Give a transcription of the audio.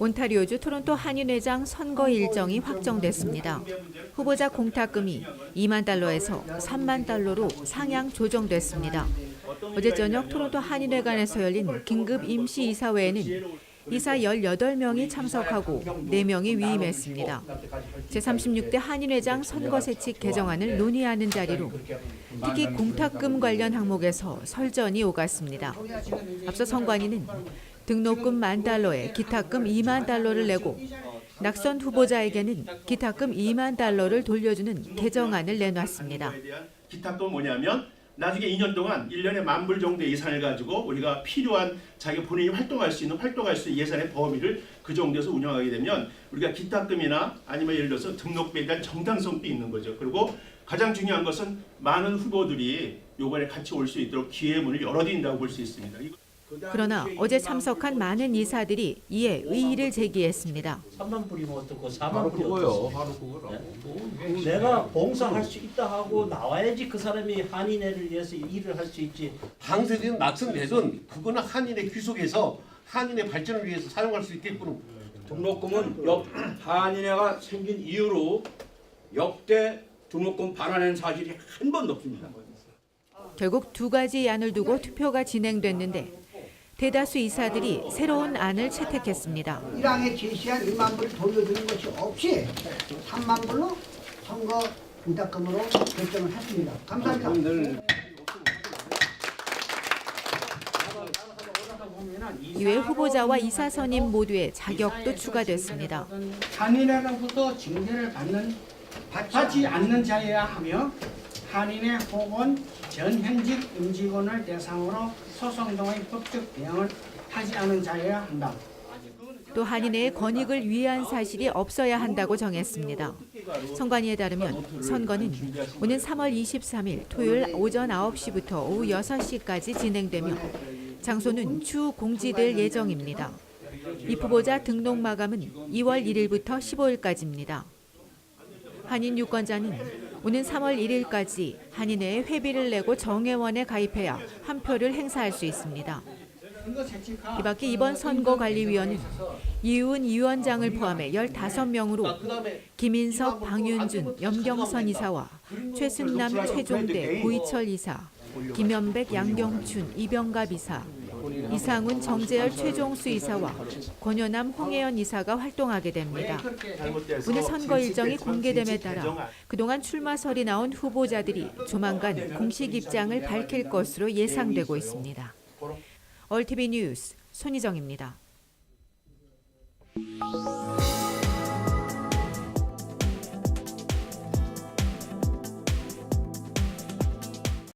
온타리오주 토론토 한인회장 선거 일정이 확정됐습니다. 후보자 공탁금이 2만 달러에서 3만 달러로 상향 조정됐습니다. 어제 저녁 토론토 한인회관에서 열린 긴급 임시 이사회에는 이사 18명이 참석하고 4명이 위임했습니다. 제36대 한인회장 선거세칙 개정안을 논의하는 자리로 특히 공탁금 관련 항목에서 설전이 오갔습니다. 앞서 선관위는 등록금 만 달러에 기탁금 2만 달러를 내고 낙선 후보자에게는 기탁금 2만 달러를 돌려주는 개정안을 내놨습니다. 기탁도 뭐냐면 나중에 2년 동안 1년에 만불 정도의 예산을 가지고 우리가 필요한 자기 본인이 활동할 수 있는 활동할 수 있는 예산의 범위를 그 정도에서 운영하게 되면 우리가 기탁금이나 아니면 예를 들어서 등록비에 대한 정당성도 있는 거죠. 그리고 가장 중요한 것은 많은 후보들이 요번에 같이 올 수 있도록 기회의 문을 열어드린다고 볼 수 있습니다. 그러나 어제 참석한 많은 이사들이 이에 의의를 제기했습니다. 3만 불이면 어떻고 4만 바로 불이 그거요. 어떻고 바로 그거라고. 내가 봉사할 수 있다 하고 나와야지 그 사람이 한인회를 위해서 일을 할 수 있지 당선이든 낙선되든 그거는 한인의 귀속에서 한인의 발전을 위해서 사용할 수 있게끔 등록금은 역 한인회가 생긴 이후로 역대 등록금 반환한 사실이 한 번도 없습니다. 결국 두 가지 안을 두고 투표가 진행됐는데 대다수 이사들이 새로운 안을 채택했습니다. 1항에 제시한 2만 불 돌려주는 것이 없이 3만 불로 선거 부탁금으로 결정을 했습니다. 감사합니다. 이외 후보자와 이사 선임 모두의 자격도 추가됐습니다. 한인회로부터 징계를 받는 받지 않는 자여야 하며 한인회 혹은 전현직 임직원을 대상으로 소송 등의 법적 대응을 하지 않은 자여야 한다. 또 한인회의 권익을 위한 사실이 없어야 한다고 정했습니다. 선관위에 따르면 선거는 오는 3월 23일 토요일 오전 9시부터 오후 6시까지 진행되며 장소는 추 공지될 예정입니다. 입 후보자 등록 마감은 2월 1일부터 15일까지입니다. 한인 유권자는 오는 3월 1일까지 한인회에 회비를 내고 정회원에 가입해야 한 표를 행사할 수 있습니다. 이 밖에 이번 선거관리위원은 이윤 위원장을 포함해 15명으로 김인석, 방윤준, 염경선 이사와 최순남, 최종대, 고이철 이사, 김연백, 양경춘, 이병갑 이사, 이상훈, 정재열, 최종 수 이사와 권현남, 홍혜연 이사가 활동하게 됩니다. 오늘 선거 일정이 공개됨에 따라. 그동안 출마설이 나온 후보자들이 조만간 공식 입장을 밝힐 것으로 예상되고 있습니다. 얼티비 뉴스 손희정입니다.